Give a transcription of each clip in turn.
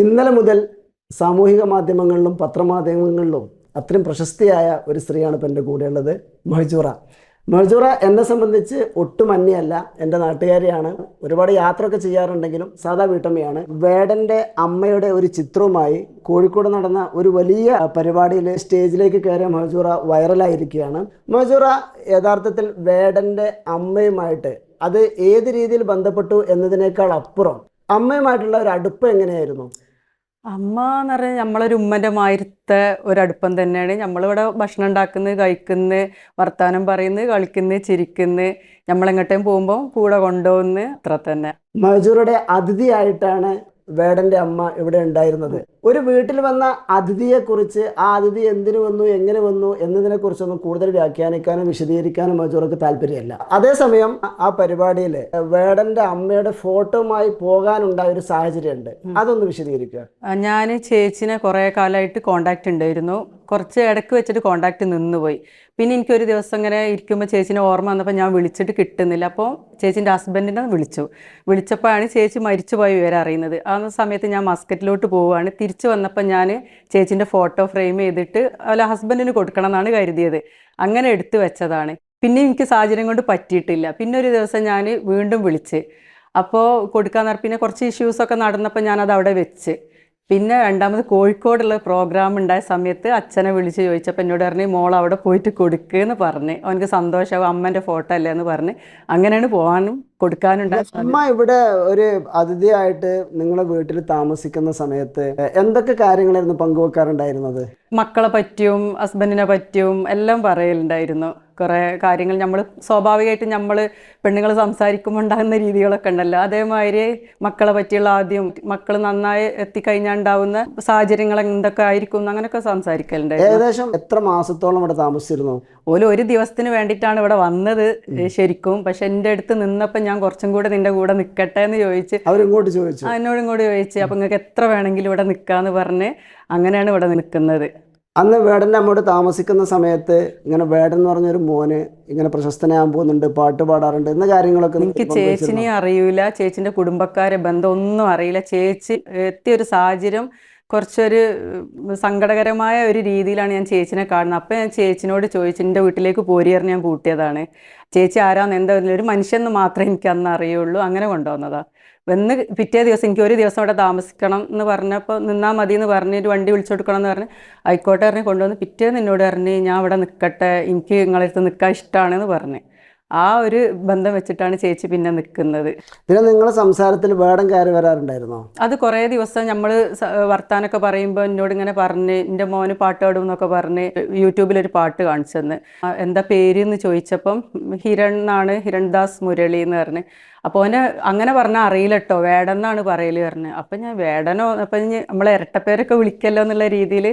ഇന്നലെ മുതൽ സാമൂഹിക മാധ്യമങ്ങളിലും പത്രമാധ്യമങ്ങളിലും അത്രയും പ്രശസ്തിയായ ഒരു സ്ത്രീയാണ് ഇപ്പം എന്റെ കൂടെയുള്ളത് മഹജൂറ. മഹജൂറ എന്നെ സംബന്ധിച്ച് ഒട്ടും അന്യല്ല എന്റെ നാട്ടുകാരിയാണ്. ഒരുപാട് യാത്രയൊക്കെ ചെയ്യാറുണ്ടെങ്കിലും സാധാ വീട്ടമ്മയാണ്. വേടന്റെ അമ്മയുടെ ഒരു ചിത്രവുമായി കോഴിക്കോട് നടന്ന ഒരു വലിയ പരിപാടിയിൽ സ്റ്റേജിലേക്ക് കയറിയ മഹജൂറ വൈറലായിരിക്കുകയാണ്. മഹജൂറ യഥാർത്ഥത്തിൽ വേടന്റെ അമ്മയുമായിട്ട് അത് ഏത് രീതിയിൽ ബന്ധപ്പെട്ടു എന്നതിനേക്കാൾ അപ്പുറം അമ്മയുമായിട്ടുള്ള ഒരു അടുപ്പം എങ്ങനെയായിരുന്നു? അമ്മ എന്ന് പറഞ്ഞാൽ നമ്മളൊരു ഉമ്മന്റെ ഒരു ഒരടുപ്പം തന്നെയാണ്. നമ്മളിവിടെ ഭക്ഷണം ഉണ്ടാക്കുന്നത് കഴിക്കുന്നത് വർത്തമാനം പറയുന്നത് കളിക്കുന്നത് ചിരിക്കുന്നത് നമ്മളെങ്ങോട്ടേയും പോകുമ്പോൾ കൂടെ കൊണ്ടുപോകുന്നത് അത്ര തന്നെ. മജൂറുടെ അതിഥിയായിട്ടാണ് വേടന്റെ അമ്മ ഇവിടെ ഉണ്ടായിരുന്നത്. ഒരു വീട്ടിൽ വന്ന അതിഥിയെ കുറിച്ച് ആ അതിഥി എന്തിനു വന്നു എങ്ങനെ വന്നു എന്നതിനെ കുറിച്ചൊന്നും കൂടുതൽ വ്യാഖ്യാനിക്കാനും വിശദീകരിക്കാനും മജൂർക്ക് താല്പര്യമല്ല. അതേസമയം ആ പരിപാടിയിൽ വേടന്റെ അമ്മയുടെ ഫോട്ടോമായി പോകാനുണ്ടായ ഒരു സാഹചര്യം ഉണ്ട് അതൊന്ന് വിശദീകരിക്കുക. ഞാൻ ചേച്ചിനെ കുറേ കാലമായിട്ട് കോണ്ടാക്ട് ഉണ്ടായിരുന്നു. കുറച്ച് ഇടയ്ക്ക് വെച്ചിട്ട് കോണ്ടാക്ട് നിന്നുപോയി. പിന്നെ എനിക്കൊരു ദിവസം ഇങ്ങനെ ഇരിക്കുമ്പോൾ ചേച്ചിനെ ഓർമ്മ വന്നപ്പോൾ ഞാൻ വിളിച്ചിട്ട് കിട്ടുന്നില്ല. അപ്പോൾ ചേച്ചീന്റെ ഹസ്ബൻഡിനെ വിളിച്ചു. വിളിച്ചപ്പോഴാണ് ചേച്ചി മരിച്ചുപോയ വിവരം അറിയുന്നത്. ആ സമയത്ത് ഞാൻ മസ്കറ്റിലോട്ട് പോവുകയാണ്. തിരിച്ചു വന്നപ്പോൾ ഞാൻ ചേച്ചീന്റെ ഫോട്ടോ ഫ്രെയിം ചെയ്തിട്ട് അല്ല ഹസ്ബൻഡിന് കൊടുക്കണം എന്നാണ് കരുതിയത്. അങ്ങനെ എടുത്തു വെച്ചതാണ്. പിന്നെ എനിക്ക് സാഹചര്യം കൊണ്ട് പറ്റിയിട്ടില്ല. പിന്നെ ഒരു ദിവസം ഞാൻ വീണ്ടും വിളിച്ച്. അപ്പോൾ കൊടുക്കാൻ പിന്നെ കുറച്ച് ഇഷ്യൂസൊക്കെ നടന്നപ്പോൾ ഞാനത് അവിടെ വെച്ച്. പിന്നെ രണ്ടാമത് കോഴിക്കോടുള്ള പ്രോഗ്രാം ഉണ്ടായ സമയത്ത് അച്ഛനെ വിളിച്ച് ചോദിച്ചപ്പോൾ എന്നോട് പറഞ്ഞു മോൾ അവിടെ പോയിട്ട് കൊടുക്കുക എന്ന് പറഞ്ഞ്. അവനക്ക് സന്തോഷമാവും അമ്മന്റെ ഫോട്ടോ അല്ലേ എന്ന് പറഞ്ഞ്. അങ്ങനെയാണ് പോകാനും കൊടുക്കാനുണ്ടായ അമ്മ ഇവിടെ ഒരു അതിഥിയായിട്ട് നിങ്ങളെ വീട്ടിൽ താമസിക്കുന്ന സമയത്ത് എന്തൊക്കെ കാര്യങ്ങളായിരുന്നു പങ്കുവെക്കാറുണ്ടായിരുന്നത്? മക്കളെ പറ്റിയും ഹസ്ബൻഡിനെ പറ്റിയും എല്ലാം പറയലുണ്ടായിരുന്നു. കുറേ കാര്യങ്ങൾ നമ്മൾ സ്വാഭാവികമായിട്ട് നമ്മൾ പെണ്ണുങ്ങൾ സംസാരിക്കുമ്പോൾ ഉണ്ടാകുന്ന രീതികളൊക്കെ ഉണ്ടല്ലോ. അതേമാതിരി മക്കളെ പറ്റിയുള്ള ആദ്യം മക്കൾ നന്നായി എത്തിക്കഴിഞ്ഞാൽ ഉണ്ടാവുന്ന സാഹചര്യങ്ങൾ എന്തൊക്കെ ആയിരിക്കും അങ്ങനെയൊക്കെ സംസാരിക്കലുണ്ട് ഏകദേശം എത്ര മാസത്തോളം ഇവിടെ താമസിച്ചിരുന്നു? ഓൽ ഒരു ദിവസത്തിന് വേണ്ടിയിട്ടാണ് ഇവിടെ വന്നത് ശരിക്കും. പക്ഷെ എന്റെ അടുത്ത് നിന്നപ്പോൾ ഞാൻ കുറച്ചും കൂടെ നിന്റെ കൂടെ നിൽക്കട്ടെ എന്ന് ചോദിച്ച് അവരിങ്ങോട്ട് ചോദിച്ചു. എന്നോടും കൂടി ചോദിച്ചു അപ്പം നിങ്ങൾക്ക് എത്ര വേണമെങ്കിലും ഇവിടെ നിൽക്കാന്ന് പറഞ്ഞ് അങ്ങനെയാണ് ഇവിടെ നിൽക്കുന്നത്. അന്ന് വേടന്റെ അമ്മയോട് താമസിക്കുന്ന സമയത്ത് ഇങ്ങനെ വേടൻ എന്ന് പറഞ്ഞൊരു മോന് ഇങ്ങനെ പ്രശസ്തനാകാൻ പോകുന്നുണ്ട് പാട്ട് പാടാറുണ്ട് എന്ന കാര്യങ്ങളൊക്കെ എനിക്ക് ചേച്ചിനെ അറിയൂല ചേച്ചിന്റെ കുടുംബക്കാരെ ബന്ധം ഒന്നും അറിയില്ല. ചേച്ചി എത്തിയ ഒരു സാഹചര്യം കുറച്ചൊരു സങ്കടകരമായ ഒരു രീതിയിലാണ് ഞാൻ ചേച്ചിനെ കാണുന്നത്. അപ്പം ഞാൻ ചേച്ചിനോട് ചോദിച്ചു എന്റെ വീട്ടിലേക്ക് പോരിയറിന് ഞാൻ കൂട്ടിയതാണ് ചേച്ചി ആരാന്ന് എന്താ ഒരു മനുഷ്യന്ന് മാത്രമേ എനിക്ക് അന്ന് അറിയുള്ളൂ. അങ്ങനെ കൊണ്ടുവന്നതാണ് വന്ന് പിറ്റേ ദിവസം എനിക്ക് ഒരു ദിവസം അവിടെ താമസിക്കണം എന്ന് പറഞ്ഞപ്പോൾ നിന്നാൽ മതി എന്ന് പറഞ്ഞ് ഒരു വണ്ടി വിളിച്ചു കൊടുക്കണം എന്ന് പറഞ്ഞ് ആയിക്കോട്ടെ പറഞ്ഞ് കൊണ്ടുവന്ന് പിറ്റേന്ന് എന്നോട് പറഞ്ഞ് ഞാൻ അവിടെ നിൽക്കട്ടെ എനിക്ക് നിങ്ങളടുത്ത് നിൽക്കാൻ ഇഷ്ടമാണെന്ന് പറഞ്ഞ്. ആ ഒരു ബന്ധം വെച്ചിട്ടാണ് ചേച്ചി പിന്നെ നിൽക്കുന്നത് പിന്നെ നിങ്ങളെ സംസാരത്തിൽ വേടം കയറി വരാറുണ്ടായിരുന്നോ? അത് കുറേ ദിവസം നമ്മൾ വർത്താനൊക്കെ പറയുമ്പോൾ എന്നോട് ഇങ്ങനെ പറഞ്ഞ് എന്റെ മോന് പാട്ട് പാടും എന്നൊക്കെ പറഞ്ഞ് യൂട്യൂബിലൊരു പാട്ട് കാണിച്ചു തന്ന്. ആ, എന്താ പേര് എന്ന് ചോദിച്ചപ്പം ഹിരൺ എന്നാണ് ഹിരൺദാസ് മുരളി എന്ന് പറഞ്ഞ്. അപ്പോൾ അവന് അങ്ങനെ പറഞ്ഞാൽ അറിയില്ല കേട്ടോ വേടന്നാണ് പറയൽ പറഞ്ഞ്. അപ്പം ഞാൻ വേടനോ അപ്പം നമ്മളെ ഇരട്ടപ്പേരൊക്കെ വിളിക്കല്ലോ എന്നുള്ള രീതിയിൽ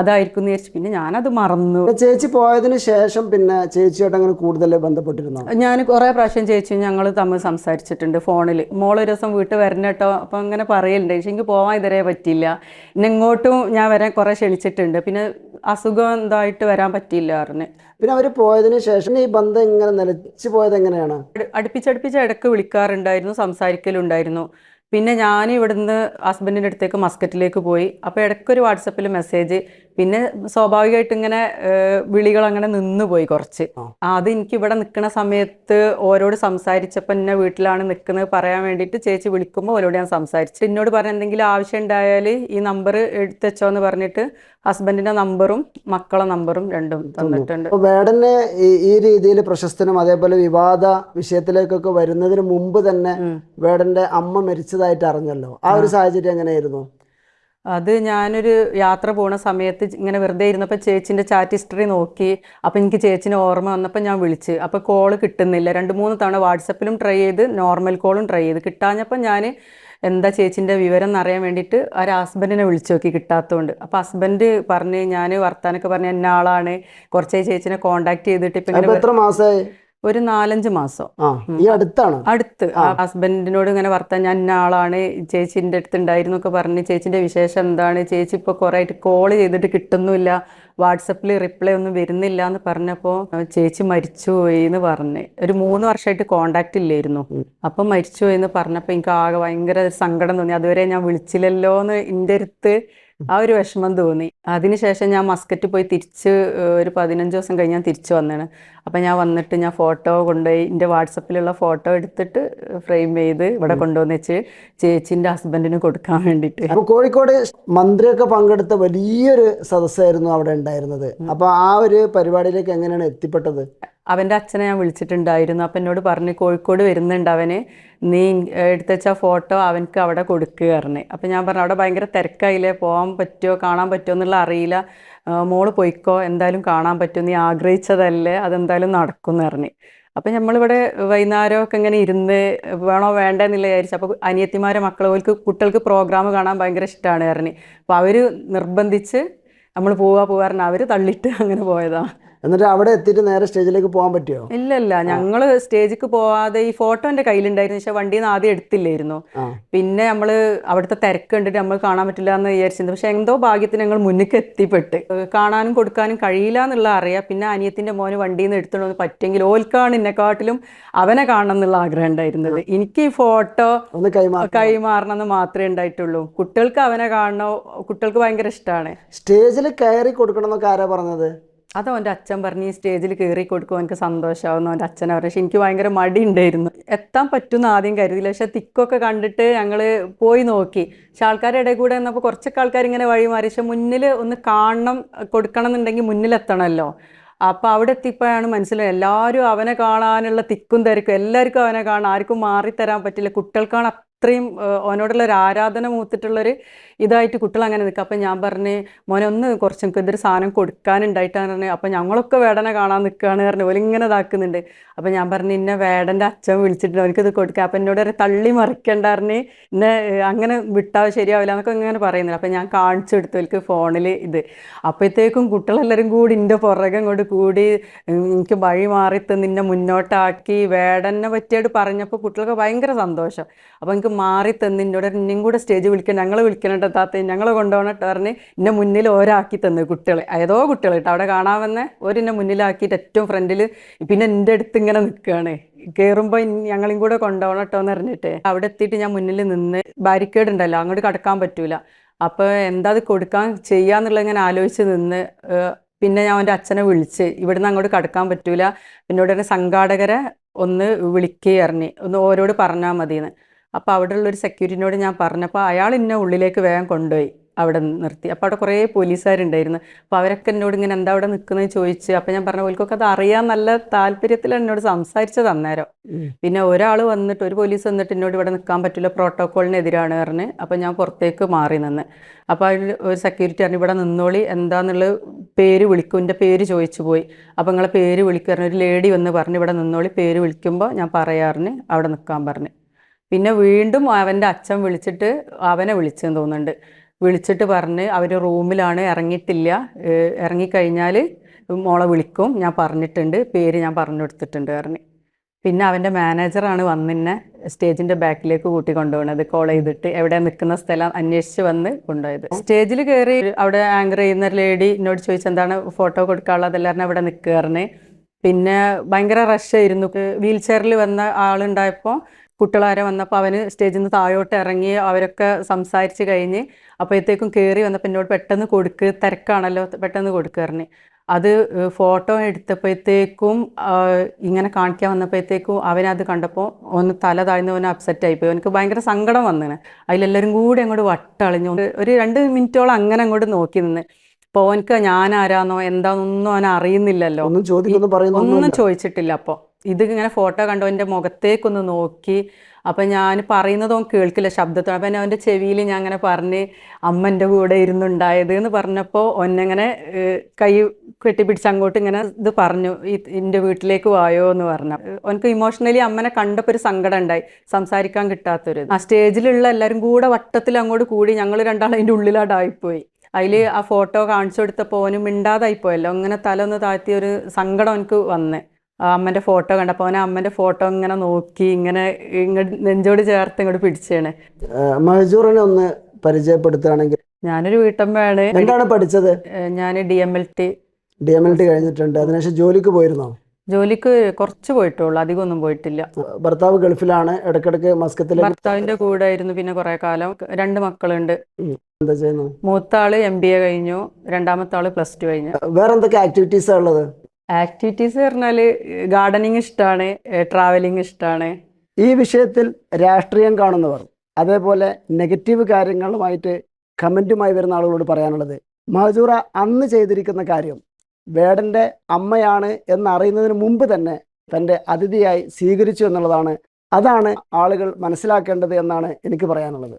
അതായിരിക്കും വിചാരിച്ചു പിന്നെ ഞാനത് മറന്നു. ചേച്ചി പോയതിന് ശേഷം പിന്നെ ചേച്ചിയോട്ട് അങ്ങനെ കൂടുതൽ ബന്ധപ്പെട്ടിരുന്നു? ഞാൻ കുറേ പ്രാവശ്യം ചേച്ചി ഞങ്ങൾ തമ്മിൽ സംസാരിച്ചിട്ടുണ്ട് ഫോണിൽ മോളൊരു ദിവസം വീട്ടിൽ വരണം കേട്ടോ അപ്പം അങ്ങനെ പറയലുണ്ട്. പക്ഷെ എനിക്ക് പോകാൻ ഇതുവരെ പറ്റിയില്ല. പിന്നെ ഇങ്ങോട്ടും ഞാൻ വരാൻ കുറേ ക്ഷണിച്ചിട്ടുണ്ട്. പിന്നെ അസുഖം എന്തായിട്ട് വരാൻ പറ്റിയില്ല അറിഞ്ഞ് പിന്നെ അവർ പോയതിനു ശേഷം ഈ ബന്ധം ഇങ്ങനെ നിലച്ചു പോയത് എങ്ങനെയാണ്? അടു- അടുപ്പിച്ചടുപ്പിച്ച് ഇടയ്ക്ക് വിളിക്കാറുണ്ടായിരുന്നു സംസാരിക്കലുണ്ടായിരുന്നു. പിന്നെ ഞാൻ ഇവിടുന്ന് ഹസ്ബൻഡിന്റെ അടുത്തേക്ക് മസ്കറ്റിലേക്ക് പോയി. അപ്പോൾ ഇടയ്ക്കൊരു വാട്സപ്പിൽ മെസ്സേജ് പിന്നെ സ്വാഭാവികമായിട്ട് ഇങ്ങനെ വിളികൾ അങ്ങനെ നിന്നുപോയി കുറച്ച്. അത് എനിക്ക് ഇവിടെ നിൽക്കുന്ന സമയത്ത് ഓരോട് സംസാരിച്ചപ്പോൾ എന്നെ വീട്ടിലാണ് നിൽക്കുന്നത് പറയാൻ വേണ്ടിയിട്ട് ചേച്ചി വിളിക്കുമ്പോൾ ഓരോട് ഞാൻ സംസാരിച്ചു. എന്നോട് പറഞ്ഞ എന്തെങ്കിലും ആവശ്യം ഉണ്ടായാൽ ഈ നമ്പർ എടുത്തച്ചോ എന്ന് പറഞ്ഞിട്ട് ഹസ്ബൻഡിന്റെ നമ്പറും മക്കളെ നമ്പറും രണ്ടും തന്നിട്ടുണ്ട്. അപ്പോൾ ഈ രീതിയിൽ പ്രശസ്തനും അതേപോലെ വിവാദ വിഷയത്തിലേക്കൊക്കെ വരുന്നതിന് മുമ്പ് തന്നെ മേഡന്റെ വേടന്റെ അമ്മ മരിച്ചതായിട്ട് അറിഞ്ഞല്ലോ. ആ ഒരു സാഹചര്യം എങ്ങനെയായിരുന്നു? അത് ഞാനൊരു യാത്ര പോണ സമയത്ത് ഇങ്ങനെ വെറുതെ ഇരുന്നപ്പോൾ ചേച്ചിന്റെ ചാറ്റ് ഹിസ്റ്ററി നോക്കി. അപ്പോൾ എനിക്ക് ചേച്ചിനെ ഓർമ്മ വന്നപ്പോൾ ഞാൻ വിളിച്ച്. അപ്പോൾ കോൾ കിട്ടുന്നില്ല. രണ്ട് മൂന്ന് തവണ വാട്സപ്പിലും ട്രൈ ചെയ്ത് നോർമൽ കോളും ട്രൈ ചെയ്ത്. കിട്ടാഞ്ഞപ്പോൾ ഞാൻ എന്താ ചേച്ചിന്റെ വിവരം എന്നറിയാൻ വേണ്ടിയിട്ട് ആ ഹസ്ബൻഡിനെ വിളിച്ചു നോക്കി കിട്ടാത്തതുകൊണ്ട് അപ്പോൾ ഹസ്ബൻഡ് പറഞ്ഞ് ഞാൻ വർത്താനൊക്കെ പറഞ്ഞ് എന്ന ആളാണ് കുറച്ചേ ചേച്ചിനെ കോണ്ടാക്ട് ചെയ്തിട്ട് ഇപ്പം ഒരു നാലഞ്ച് മാസം. ആ ഈ അടുത്താണ്? അടുത്ത്. ഹസ്ബൻഡിനോട് ഇങ്ങനെ വർത്താൻ ഞാൻ ഇന്ന ആളാണ് ചേച്ചിന്റെ അടുത്ത് ഉണ്ടായിരുന്നു ഒക്കെ പറഞ്ഞ് ചേച്ചിന്റെ വിശേഷം എന്താണ്? ചേച്ചി ഇപ്പൊ കുറെ ആയിട്ട് കോൾ ചെയ്തിട്ട് കിട്ടുന്നില്ല വാട്സപ്പിൽ റിപ്ലൈ ഒന്നും വരുന്നില്ല എന്ന് പറഞ്ഞപ്പോൾ ചേച്ചി മരിച്ചുപോയി എന്ന് പറഞ്ഞ്. ഒരു മൂന്ന് വർഷമായിട്ട് കോണ്ടാക്ട് ഇല്ലായിരുന്നു. അപ്പം മരിച്ചുപോയി എന്ന് പറഞ്ഞപ്പോൾ എനിക്ക് ആകെ ഭയങ്കര സങ്കടം തോന്നി. അതുവരെ ഞാൻ വിളിച്ചില്ലല്ലോ എന്ന് എന്റെ അടുത്ത് ആ ഒരു വിഷമം തോന്നി. അതിനുശേഷം ഞാൻ മസ്കറ്റ് പോയി തിരിച്ച് ഒരു പതിനഞ്ച് ദിവസം കഴിഞ്ഞ് ഞാൻ തിരിച്ചു വന്നതാണ് അപ്പം ഞാൻ വന്നിട്ട് ഞാൻ ഫോട്ടോ കൊണ്ടുപോയി എന്റെ വാട്സപ്പിലുള്ള ഫോട്ടോ എടുത്തിട്ട് ഫ്രെയിം ചെയ്ത് ഇവിടെ കൊണ്ടുവന്ന് വെച്ച് ചേച്ചിന്റെ ഹസ്ബൻഡിന് കൊടുക്കാൻ വേണ്ടിയിട്ട് അപ്പോൾ കോഴിക്കോട് മന്ത്രിയൊക്കെ പങ്കെടുത്ത വലിയൊരു സദസ്സായിരുന്നു അവിടെ ഉണ്ടായിരുന്നത്. അപ്പോൾ ആ ഒരു പരിപാടിയിലേക്ക് എങ്ങനെയാണ് എത്തിപ്പെട്ടത്? അവന്റെ അച്ഛനെ ഞാൻ വിളിച്ചിട്ടുണ്ടായിരുന്നു. അപ്പം എന്നോട് പറഞ്ഞ് കോഴിക്കോട് വരുന്നുണ്ട് അവന്. നീ എടുത്തുവെച്ച ഫോട്ടോ അവനക്ക് അവിടെ കൊടുക്കുക പറഞ്ഞ്. അപ്പം ഞാൻ പറഞ്ഞു അവിടെ ഭയങ്കര തിരക്കായില്ലേ? പോകാൻ പറ്റുമോ? കാണാൻ പറ്റുമോ എന്നുള്ള അറിയില്ല. മോൾ പോയിക്കോ. എന്തായാലും കാണാൻ പറ്റും. നീ ആഗ്രഹിച്ചതല്ലേ? അതെന്തായാലും നടക്കും എന്ന് പറഞ്ഞു. അപ്പം നമ്മളിവിടെ വൈകുന്നേരമൊക്കെ ഇങ്ങനെ ഇരുന്ന് വേണോ വേണ്ട എന്നില്ല വിചാരിച്ചു. അപ്പോൾ അനിയത്തിമാരെ മക്കൾ ഓർക്ക് കുട്ടികൾക്ക് പ്രോഗ്രാം കാണാൻ ഭയങ്കര ഇഷ്ടമാണ് പറഞ്ഞു. അപ്പോൾ അവർ നിർബന്ധിച്ച് നമ്മൾ പോവാ പോവാറിന് അവർ തള്ളിയിട്ട് അങ്ങനെ പോയതാ. എന്നിട്ട് അവിടെ എത്തിയിട്ട് നേരെ സ്റ്റേജിലേക്ക് പോകാൻ പറ്റുമോ ഇല്ല ഇല്ല ഞങ്ങൾ സ്റ്റേജിക്ക് പോവാതെ ഈ ഫോട്ടോ എന്റെ കയ്യിലുണ്ടായിരുന്നു. പക്ഷെ വണ്ടിയിൽ നിന്ന് ആദ്യം എടുത്തില്ലായിരുന്നു. പിന്നെ നമ്മൾ അവിടുത്തെ തിരക്ക് കണ്ടിട്ട് നമ്മൾ കാണാൻ പറ്റില്ല എന്ന് വിചാരിച്ചിരുന്നു. പക്ഷെ എന്തോ ഭാഗ്യത്തിന് ഞങ്ങൾ മുന്നിലേക്ക് എത്തിപ്പെട്ട്. കാണാനും കൊടുക്കാനും കഴിയില്ല എന്നുള്ള അറിയാം. പിന്നെ അനിയത്തിന്റെ മോന് വണ്ടിയിൽ നിന്ന് എടുത്തോണ്ട് പറ്റുമെങ്കിൽ ഓൽക്കാണ് എന്നെക്കാട്ടിലും അവനെ കാണണം എന്നുള്ള ആഗ്രഹം ഉണ്ടായിരുന്നത്. എനിക്ക് ഈ ഫോട്ടോ കൈമാറണം. എന്ന് മാത്രമേ ഉണ്ടായിട്ടുള്ളൂ. കുട്ടികൾക്ക് അവനെ കാണണോ? കുട്ടികൾക്ക് ഭയങ്കര ഇഷ്ടമാണ് സ്റ്റേജിൽ കയറി കൊടുക്കണം എന്നൊക്കെ ആരാ പറഞ്ഞത്? അത് അവന്റെ അച്ഛൻ പറഞ്ഞ് ഈ സ്റ്റേജിൽ കയറി കൊടുക്കും എനിക്ക് സന്തോഷമാവുന്നു അവന്റെ അച്ഛനെ പറഞ്ഞു. പക്ഷെ എനിക്ക് ഭയങ്കര മടി ഉണ്ടായിരുന്നു. എത്താൻ പറ്റുന്ന ആദ്യം കരുതിയില്ല. പക്ഷെ തിക്കൊക്കെ കണ്ടിട്ട് ഞങ്ങൾ പോയി നോക്കി. പക്ഷെ ആൾക്കാരുടെ ഇടയിൽ കൂടെ എന്നപ്പോൾ കുറച്ചൊക്കെ ആൾക്കാർ ഇങ്ങനെ വഴി മാറി. പക്ഷെ മുന്നിൽ ഒന്ന് കാണണം കൊടുക്കണം എന്നുണ്ടെങ്കിൽ മുന്നിലെത്തണമല്ലോ അപ്പോൾ അവിടെ എത്തിയപ്പോഴാണ് മനസ്സിലായത് എല്ലാവരും അവനെ കാണാനുള്ള തിക്കും തിരക്കും എല്ലാവർക്കും അവനെ കാണാൻ ആർക്കും മാറിത്തരാൻ പറ്റില്ല. കുട്ടികൾക്കാണ് അത്രയും ഓനോടുള്ള ഒരു ആരാധന മൂത്തിട്ടുള്ളൊരു ഇതായിട്ട് കുട്ടികൾ അങ്ങനെ നിൽക്കുക. അപ്പം ഞാൻ പറഞ്ഞ് മോനെ ഒന്ന് കുറച്ച് എനിക്ക് ഇതൊരു സാധനം കൊടുക്കാനുണ്ടായിട്ടാണ് പറഞ്ഞത് അപ്പം ഞങ്ങളൊക്കെ വേടനെ കാണാൻ നിൽക്കുകയാണ് പറഞ്ഞു ഓൽ ഇങ്ങനെ ഇതാക്കുന്നുണ്ട്. അപ്പം ഞാൻ പറഞ്ഞു ഇന്നെ വേടന്റെ അച്ഛൻ വിളിച്ചിട്ടുണ്ട് എനിക്കിത് കൊടുക്കുക അപ്പം എന്നോട് ഒരു തള്ളി മറിക്കണ്ട ഏഹ്, അങ്ങനെ വിട്ടാൽ ശരിയാവില്ല എന്നൊക്കെ ഇങ്ങനെ പറയുന്നില്ല അപ്പം ഞാൻ കാണിച്ചു കൊടുത്തു എനിക്ക് ഫോണിൽ ഇത്. അപ്പോഴത്തേക്കും കുട്ടികളെല്ലാവരും കൂടി എന്റെ പുറകെ അങ്ങോട്ട് കൂടി എനിക്ക് വഴി മാറി നിന്നെ മുന്നോട്ടാക്കി വേടനെ പറ്റിയായിട്ട് പറഞ്ഞപ്പോൾ കുട്ടികൾക്ക് ഭയങ്കര സന്തോഷം. അപ്പോൾ എനിക്ക് മാറി തന്ന് എന്നോട് എന്നെയും കൂടെ സ്റ്റേജ് വിളിക്കണം ഞങ്ങളെ വിളിക്കണം താത്ത ഞങ്ങളെ കൊണ്ടുപോകണം പറഞ്ഞ് എന്റെ മുന്നിൽ ഓരാക്കി തന്ന് കുട്ടികൾ ഏതോ കുട്ടികൾ കേട്ടോ. അവിടെ കാണാൻ വന്ന ഓരെന്നെ മുന്നിലാക്കിയിട്ട് ഏറ്റവും ഫ്രണ്ടിൽ പിന്നെ എന്റെ അടുത്ത് ഇങ്ങനെ നിൽക്കുകയാണ് കയറുമ്പോൾ ഞങ്ങളും കൂടെ കൊണ്ടുപോകണം കേട്ടോ എന്ന് പറഞ്ഞിട്ട്. അവിടെ എത്തിയിട്ട് ഞാൻ മുന്നിൽ നിന്ന് ബാരിക്കേഡ് ഉണ്ടല്ലോ അങ്ങോട്ട് കടക്കാൻ പറ്റൂല. അപ്പോൾ എന്താ അത് കൊടുക്കാൻ ചെയ്യാന്നുള്ളത് ഇങ്ങനെ ആലോചിച്ച് നിന്ന് പിന്നെ ഞാൻ എന്റെ അച്ഛനെ വിളിച്ച് ഇവിടുന്ന് അങ്ങോട്ട് കടക്കാൻ പറ്റൂല. പിന്നോട് തന്നെ സംഘാടകരെ ഒന്ന് വിളിക്കുകയറിഞ്ഞ് ഒന്ന് ഓരോട് പറഞ്ഞാൽ മതിയെന്ന് അപ്പോൾ അവിടെ ഉള്ളൊരു സെക്യൂരിറ്റിനോട് ഞാൻ പറഞ്ഞപ്പോൾ അയാൾ എന്നെ ഉള്ളിലേക്ക് വേഗം കൊണ്ടുപോയി അവിടെ നിർത്തി. അപ്പോൾ അവിടെ കുറേ പോലീസുകാരുണ്ടായിരുന്നു. അപ്പോൾ അവരൊക്കെ എന്നോട് ഇങ്ങനെ എന്താ അവിടെ നിൽക്കുന്നത് ചോദിച്ച്. അപ്പോൾ ഞാൻ പറഞ്ഞ ഓൽക്കൊക്കെ അത് അറിയാൻ നല്ല താല്പര്യത്തിൽ എന്നോട് സംസാരിച്ചത് അന്നേരം. പിന്നെ ഒരാൾ വന്നിട്ട് ഒരു പോലീസ് വന്നിട്ട് എന്നോട് ഇവിടെ നിൽക്കാൻ പറ്റില്ല പ്രോട്ടോക്കോളിനെതിരാണ് പറഞ്ഞ്. അപ്പോൾ ഞാൻ പുറത്തേക്ക് മാറി നിന്ന്. അപ്പോൾ അതിൽ ഒരു സെക്യൂരിറ്റി പറഞ്ഞു ഇവിടെ നിന്നോളി എന്താന്നുള്ള പേര് വിളിക്കും. എന്റെ പേര് ചോദിച്ചു പോയി. അപ്പോൾ നിങ്ങളെ പേര് വിളിക്കുക ഒരു ലേഡി വന്ന് പറഞ്ഞ് ഇവിടെ നിന്നോളി പേര് വിളിക്കുമ്പോൾ ഞാൻ പറയാറിന് അവിടെ നിൽക്കാൻ പറഞ്ഞു. പിന്നെ വീണ്ടും അവന്റെ അച്ഛൻ വിളിച്ചിട്ട് അവനെ വിളിച്ചെന്ന് തോന്നുന്നുണ്ട്. വിളിച്ചിട്ട് പറഞ്ഞ് അവർ റൂമിലാണ് ഇറങ്ങിയിട്ടില്ല. ഇറങ്ങിക്കഴിഞ്ഞാൽ മോളെ വിളിക്കും. ഞാൻ പറഞ്ഞിട്ടുണ്ട് പേര് ഞാൻ പറഞ്ഞു കൊടുത്തിട്ടുണ്ട് പറഞ്ഞ്. പിന്നെ അവന്റെ മാനേജറാണ് വന്നിന്നെ സ്റ്റേജിന്റെ ബാക്കിലേക്ക് കൂട്ടി കൊണ്ടുപോകണത് കോൾ ചെയ്തിട്ട് എവിടെ നിൽക്കുന്ന സ്ഥലം അന്വേഷിച്ച് വന്ന് കൊണ്ടുപോയത്. സ്റ്റേജിൽ കയറി അവിടെ ആങ്കർ ചെയ്യുന്ന ലേഡി എന്നോട് ചോദിച്ചു എന്താണ് ഫോട്ടോ കൊടുക്കാനുള്ളത്? എല്ലാവരും അവിടെ നിൽക്കുകയായിരുന്നു പിന്നെ ഭയങ്കര റഷായിരുന്നു വീൽ ചെയറിൽ വന്ന ആളുണ്ടായപ്പോൾ കുട്ടികളാരെ വന്നപ്പോൾ അവന് സ്റ്റേജിൽ നിന്ന് താഴോട്ട് ഇറങ്ങി അവരൊക്കെ സംസാരിച്ച് കഴിഞ്ഞ് അപ്പോഴത്തേക്കും കയറി വന്നപ്പോൾ എന്നോട് പെട്ടെന്ന് കൊടുക്ക് തിരക്കാണല്ലോ പെട്ടെന്ന് കൊടുക്കാറിന് അത് ഫോട്ടോ എടുത്തപ്പോഴത്തേക്കും ഇങ്ങനെ കാണിക്കാൻ വന്നപ്പോഴത്തേക്കും അവനത് കണ്ടപ്പോൾ ഒന്ന് തല താഴ്ന്ന് ഒന്ന് അപ്സെറ്റ് ആയിപ്പോയി അവനക്ക് ഭയങ്കര സങ്കടം വന്നിന്. അതിലെല്ലാവരും കൂടി അങ്ങോട്ട് വട്ടളിഞ്ഞു. ഒരു രണ്ട് മിനിറ്റോളം അങ്ങനെ അങ്ങോട്ട് നോക്കി നിന്ന്. അപ്പോൾ അവനക്ക് ഞാനാരാന്നോ എന്താണെന്നൊന്നും അവൻ അറിയുന്നില്ലല്ലോ. ഒന്നും ചോദിക്കുന്നു ഒന്നും ചോദിച്ചിട്ടില്ല അപ്പോൾ ഇത് ഇങ്ങനെ ഫോട്ടോ കണ്ടു എന്റെ മുഖത്തേക്കൊന്ന് നോക്കി. അപ്പം ഞാൻ പറയുന്നത് കേൾക്കില്ല ശബ്ദത്തോടെ. അപ്പം അവന്റെ ചെവിയിൽ ഞാൻ അങ്ങനെ പറഞ്ഞ് അമ്മന്റെ കൂടെ ഇരുന്നുണ്ടായത് എന്ന് പറഞ്ഞപ്പോൾ ഒന്നെങ്ങനെ കൈ കെട്ടിപ്പിടിച്ച് അങ്ങോട്ട് ഇങ്ങനെ ഇത് പറഞ്ഞു എന്റെ വീട്ടിലേക്ക് വായോ എന്ന് പറഞ്ഞു. അവനക്ക് ഇമോഷണലി അമ്മനെ കണ്ടപ്പോൾ ഒരു സങ്കടം ഉണ്ടായി സംസാരിക്കാൻ കിട്ടാത്തൊരു ആ സ്റ്റേജിലുള്ള എല്ലാവരും കൂടെ വട്ടത്തിൽ അങ്ങോട്ട് കൂടി ഞങ്ങൾ രണ്ടാളും അതിന്റെ ഉള്ളിലാടായിപ്പോയി. അതിൽ ആ ഫോട്ടോ കാണിച്ചു കൊടുത്തപ്പോൾ ഓന് മിണ്ടാതായിപ്പോയല്ലോ. അങ്ങനെ തല ഒന്ന് താഴ്ത്തിയ ഒരു സങ്കടം എനിക്ക് വന്നേ. അമ്മന്റെ ഫോട്ടോ കണ്ടപ്പോൾ അവനെ അമ്മന്റെ ഫോട്ടോ ഇങ്ങനെ നോക്കി ഇങ്ങനെ ഇങ്ങോട്ട് നെഞ്ചോട് ചേർത്ത് ഇങ്ങോട്ട് പിടിച്ചാണ്. മഹജൂറിനെ ഒന്ന് പരിചയപ്പെടുത്തുകയാണെങ്കിൽ ഞാനൊരു വീട്ടമ്മയാണ്. എന്താണ് പഠിച്ചത്? ഞാൻ D M L T D M L T കഴിഞ്ഞിട്ടുണ്ട്. അതിനുശേഷം ജോലിക്ക് പോയിരുന്നോ? ജോലിക്ക് കുറച്ച് പോയിട്ടുള്ളൂ അധികമൊന്നും പോയിട്ടില്ല. ഭർത്താവ് ഗൾഫിലാണ് ഇടക്കിടക്ക് മസ്കത്തിൽ ഭർത്താവിന്റെ കൂടെ ആയിരുന്നു പിന്നെ കുറെ കാലം. രണ്ട് മക്കളുണ്ട്. എന്താ ചെയ്യുന്നത്? മൂത്ത ആൾ എം ബി എ കഴിഞ്ഞു രണ്ടാമത്തെ ആൾ പ്ലസ് ടു കഴിഞ്ഞു. വേറെന്തൊക്കെ ആക്ടിവിറ്റീസ് ഉള്ളത്? ആക്ടിവിറ്റീസ് പറഞ്ഞാൽ ഗാർഡനിങ് ഇഷ്ടമാണ് ട്രാവലിംഗ് ഇഷ്ടമാണ് ഈ വിഷയത്തിൽ രാഷ്ട്രീയം കാണുന്നവർ അതേപോലെ നെഗറ്റീവ് കാര്യങ്ങളുമായിട്ട് കമന്റുമായി വരുന്ന ആളുകളോട് പറയാനുള്ളത് മഹജൂറ അന്ന് ചെയ്തിരിക്കുന്ന കാര്യം വേടന്റെ അമ്മയാണ് എന്നറിയുന്നതിന് മുമ്പ് തന്നെ തന്റെ അതിഥിയായി സ്വീകരിച്ചു എന്നുള്ളതാണ് അതാണ് ആളുകൾ മനസ്സിലാക്കേണ്ടത് എന്നാണ് എനിക്ക് പറയാനുള്ളത്.